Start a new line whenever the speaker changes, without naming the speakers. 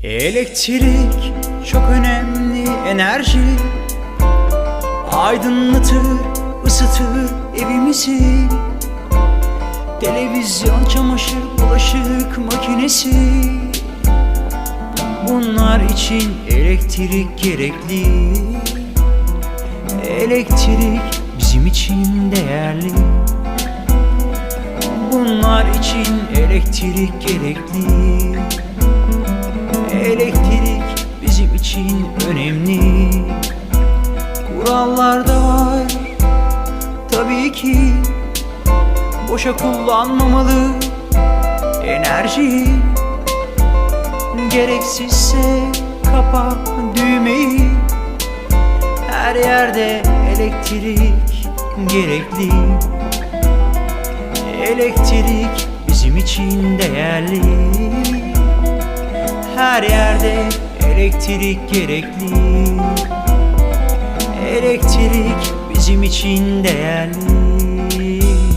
Elektrik çok önemli enerji. Aydınlatır, ısıtır evimizi. Televizyon, çamaşır, bulaşık makinesi. Bunlar için elektrik gerekli. Elektrik bizim için değerli. Bunlar için elektrik gerekli Elektrik bizim için önemli. Kurallar da var. Tabii ki Boşa kullanmamalı. Enerji Gereksizse kapa düğmeyi. Her yerde elektrik gerekli. Elektrik bizim için değerli her yerde elektrik gerekli. Elektrik bizim için değerli.